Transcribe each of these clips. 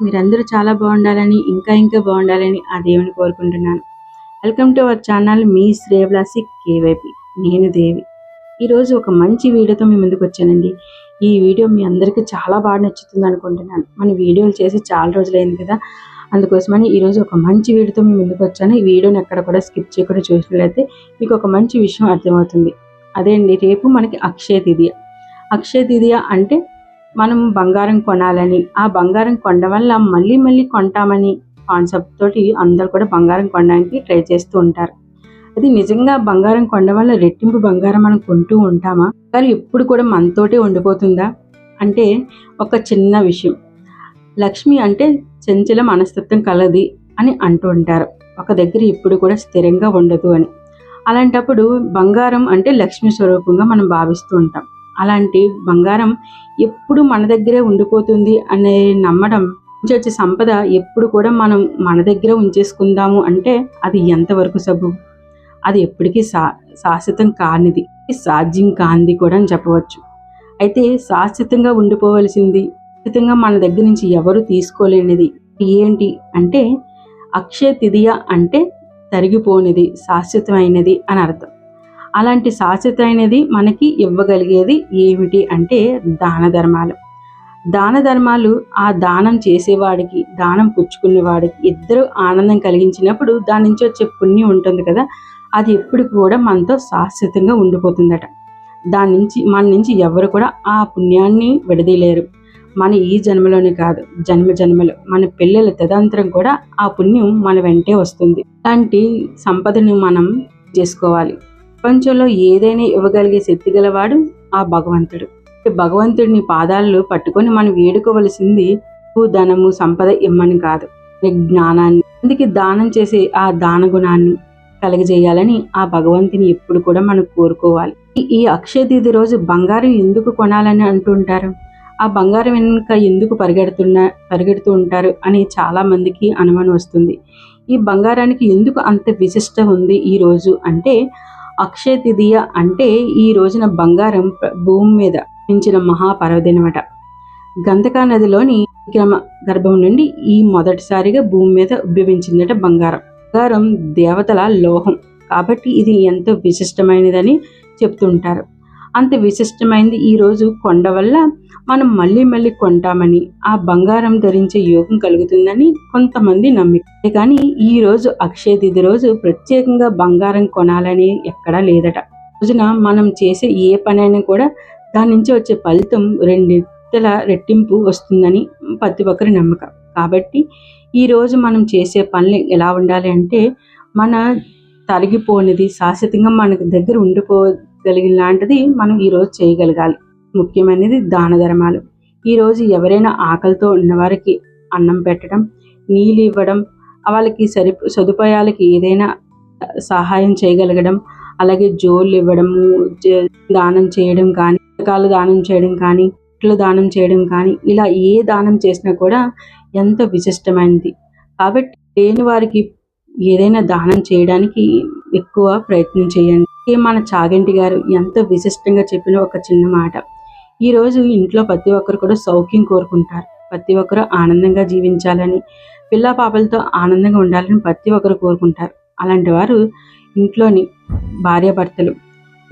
మీరందరూ చాలా బాగుండాలని ఇంకా ఇంకా బాగుండాలని ఆ దేవుని కోరుకుంటున్నాను. వెల్కమ్ టు అవర్ ఛానల్ మీ శ్రేయబ్లాసి కేవైపి. నేను దేవి. ఈరోజు ఒక మంచి వీడియోతో మీ ముందుకు వచ్చానండి. ఈ వీడియో మీ అందరికీ చాలా బాగా నచ్చుతుంది అనుకుంటున్నాను. మన వీడియోలు చేసి చాలా రోజులైంది కదా. అందుకోసమని ఈరోజు ఒక మంచి వీడియోతో మీ ముందుకు వచ్చాను. ఈ వీడియోని ఎక్కడ కూడా స్కిప్ చేయకుండా చూసినట్లయితే మీకు ఒక మంచి విషయం అర్థమవుతుంది. అదే అండి రేపు మనకి అక్షయ తిథియ అక్షయ తిథియ అంటే మనం బంగారం కొనాలని. ఆ బంగారం కొనడం వల్ల మళ్ళీ మళ్ళీ కొంటామని కాన్సెప్ట్ తోటి అందరు కూడా బంగారం కొనడానికి ట్రై చేస్తూ ఉంటారు. అది నిజంగా బంగారం కొనడం వల్ల రెట్టింపు బంగారం మనం కొంటూ ఉంటామా? కానీ ఎప్పుడు కూడా మనతోటే ఉండిపోతుందా? అంటే ఒక చిన్న విషయం. లక్ష్మి అంటే చంచల మనస్తత్వం కలది అని అంటూ ఉంటారు. ఒక దగ్గర ఎప్పుడు కూడా స్థిరంగా ఉండదు అని. అలాంటప్పుడు బంగారం అంటే లక్ష్మి స్వరూపంగా మనం భావిస్తూ ఉంటాం. అలాంటి బంగారం ఎప్పుడు మన దగ్గరే ఉండిపోతుంది అనే నమ్మడం నుంచి వచ్చే సంపద ఎప్పుడు కూడా మనం మన దగ్గర ఉంచేసుకుందాము అంటే అది ఎంతవరకు సబు అది ఎప్పటికీ శా శాశ్వతం కానిది. సాధ్యం కానిది కూడా అని చెప్పవచ్చు. అయితే శాశ్వతంగా ఉండిపోవలసింది ఖచ్చితంగా మన దగ్గర నుంచి ఎవరు తీసుకోలేనిది ఏంటి అంటే అక్షయ తిథియ అంటే తరిగిపోనిది శాశ్వతమైనది అని అర్థం. అలాంటి శాశ్వతమైనది మనకి ఇవ్వగలిగేది ఏమిటి అంటే దాన ధర్మాలు. దాన ధర్మాలు ఆ దానం చేసేవాడికి దానం పుచ్చుకునేవాడికి ఇద్దరు ఆనందం కలిగించినప్పుడు దాని నుంచి వచ్చే పుణ్యం ఉంటుంది కదా అది ఎప్పుడు కూడా మనతో శాశ్వతంగా ఉండిపోతుందట. దాని నుంచి మన నుంచి ఎవరు కూడా ఆ పుణ్యాన్ని విడదీయలేరు. మన ఈ జన్మలోనే కాదు జన్మ జన్మలు మన పిల్లల తదంతరం కూడా ఆ పుణ్యం మన వెంటే వస్తుంది. అలాంటి సంపదను మనం చేసుకోవాలి. ప్రపంచంలో ఏదైనా ఇవ్వగలిగే శక్తి గలవాడు ఆ భగవంతుడు. భగవంతుడిని పాదాలు పట్టుకొని మనం వేడుకోవలసింది ధనము సంపద ఇమ్మని కాదు. జ్ఞానాన్ని అందుకే దానం చేసే ఆ దాన గుణాన్ని కలగజేయాలని ఆ భగవంతుని ఎప్పుడు కూడా మనం కోరుకోవాలి. ఈ అక్షయ తీది రోజు బంగారం ఎందుకు కొనాలని అంటుంటారు? ఆ బంగారం వెనుక ఎందుకు పరిగెడుతున్నా పరిగెడుతూ ఉంటారు అని చాలా మందికి అనుమానం వస్తుంది. ఈ బంగారానికి ఎందుకు అంత విశిష్ట ఉంది ఈ రోజు అంటే అక్షయ తిథియ అంటే ఈ రోజున బంగారం భూమి మీద పెంచిన మహాపర్వదినమట. గంధకా నదిలోని విక్రమ గర్భం నుండి ఈ మొదటిసారిగా భూమి మీద ఉద్భవించిందట బంగారం. బంగారం దేవతల లోహం. కాబట్టి ఇది ఎంతో విశిష్టమైనదని చెప్తుంటారు. అంత విశిష్టమైనది ఈరోజు కొండ వల్ల మనం మళ్ళీ మళ్ళీ కొంటామని ఆ బంగారం ధరించే యోగం కలుగుతుందని కొంతమంది నమ్మితే కానీ ఈ రోజు అక్షయ తిథి రోజు ప్రత్యేకంగా బంగారం కొనాలని ఎక్కడా లేదట. రోజున మనం చేసే ఏ పనైనా కూడా దాని నుంచి వచ్చే ఫలితం రెండింతల రెట్టింపు వస్తుందని ప్రతి ఒక్కరి నమ్మకం. కాబట్టి ఈ రోజు మనం చేసే పనులు ఎలా ఉండాలి అంటే మన తరిగిపోనిది శాశ్వతంగా మనకు దగ్గర ఉండిపో కలిగిన లాంటిది మనం ఈరోజు చేయగలగాలి. ముఖ్యమైనది దాన ధర్మాలు. ఈరోజు ఎవరైనా ఆకలితో ఉన్నవారికి అన్నం పెట్టడం నీళ్ళు ఇవ్వడం వాళ్ళకి సరి సదుపాయాలకి ఏదైనా సహాయం చేయగలగడం అలాగే జోళ్ళు ఇవ్వడము దానం చేయడం కానీ పుస్తకాలు దానం చేయడం కానీ ఇట్లు దానం చేయడం కానీ ఇలా ఏ దానం చేసినా కూడా ఎంతో విశిష్టమైనది. కాబట్టి లేని వారికి ఏదైనా దానం చేయడానికి ఎక్కువ ప్రయత్నం చేయండి. మన చాగంటి గారు ఎంతో విశిష్టంగా చెప్పిన ఒక చిన్న మాట. ఈరోజు ఇంట్లో ప్రతి ఒక్కరు కూడా సౌఖ్యం కోరుకుంటారు. ప్రతి ఒక్కరు ఆనందంగా జీవించాలని పిల్ల పాపలతో ఆనందంగా ఉండాలని ప్రతి ఒక్కరు కోరుకుంటారు. అలాంటి వారు ఇంట్లోని భార్యాభర్తలు.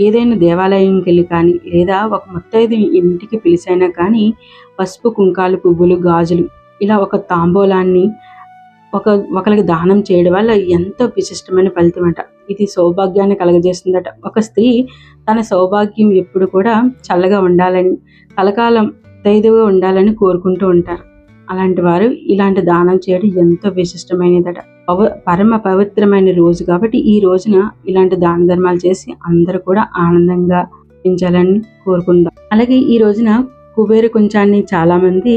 ఏదైనా దేవాలయంకి వెళ్ళి కానీ లేదా ఒక ముత్తైదు ఇంటికి పిలిచైనా కానీ పసుపు కుంకాలు పువ్వులు గాజులు ఇలా ఒక తాంబూలాన్ని ఒక ఒకరికి దానం చేయడం వల్ల ఎంతో విశిష్టమైన ఫలితం అట. ఇది సౌభాగ్యాన్ని కలగజేస్తుందట. ఒక స్త్రీ తన సౌభాగ్యం ఎప్పుడు కూడా చల్లగా ఉండాలని కలకాలం తైదుగా ఉండాలని కోరుకుంటూ ఉంటారు. అలాంటి వారు ఇలాంటి దానం చేయడం ఎంతో విశిష్టమైనదట. పవ పరమ పవిత్రమైన రోజు కాబట్టి ఈ రోజున ఇలాంటి దాన ధర్మాలు చేసి అందరూ కూడా ఆనందంగా పెంచాలని కోరుకుందాం. అలాగే ఈ రోజున కుబేర కుంచాన్ని చాలామంది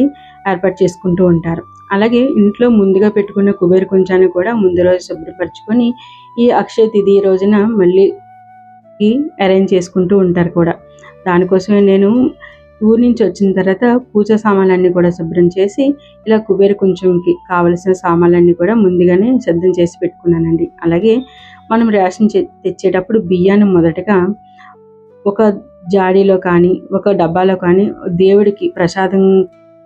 ఏర్పాటు చేసుకుంటూ ఉంటారు. అలాగే ఇంట్లో ముందుగా పెట్టుకున్న కుబేర కుంచాన్ని కూడా ముందు రోజు శుభ్రపరచుకొని ఈ అక్షయ తిథి రోజున మళ్ళీ అరేంజ్ చేసుకుంటూ ఉంటారు కూడా. దానికోసమే నేను ఊరి నుంచి వచ్చిన తర్వాత పూజా సామాన్లన్నీ కూడా శుభ్రం చేసి ఇలా కుబేర కుంచంకి కావలసిన సామాన్లన్నీ కూడా ముందుగానే సిద్ధం చేసి పెట్టుకున్నానండి. అలాగే మనం రేషన్ తెచ్చేటప్పుడు బియ్యాన్ని మొదటగా ఒక జాడీలో కానీ ఒక డబ్బాలో కానీ దేవుడికి ప్రసాదం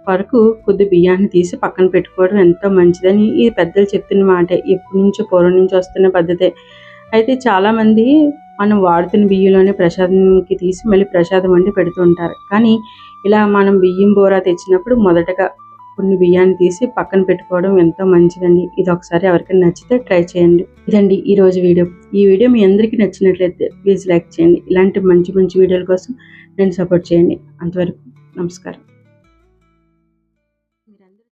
వరకు కొద్ది బియ్యాన్ని తీసి పక్కన పెట్టుకోవడం ఎంతో మంచిదని ఈ పెద్దలు చెప్తున్న మాటే. ఎప్పటి నుంచో పూర్వం నుంచి వస్తున్న పద్ధతే. అయితే చాలామంది మనం వాడుతున్న బియ్యంలోనే ప్రసాదంకి తీసి మళ్ళీ ప్రసాదం వండి పెడుతూ ఉంటారు. కానీ ఇలా మనం బియ్యం బోరా తెచ్చినప్పుడు మొదటగా కొన్ని బియ్యాన్ని తీసి పక్కన పెట్టుకోవడం ఎంతో మంచిదండి ఇది ఒకసారి ఎవరికైనా నచ్చితే ట్రై చేయండి. ఇదండి ఈ రోజు వీడియో. ఈ వీడియో మీ అందరికీ నచ్చినట్లయితే ప్లీజ్ లైక్ చేయండి. ఇలాంటి మంచి మంచి వీడియోల కోసం నేను సపోర్ట్ చేయండి. అంతవరకు నమస్కారం.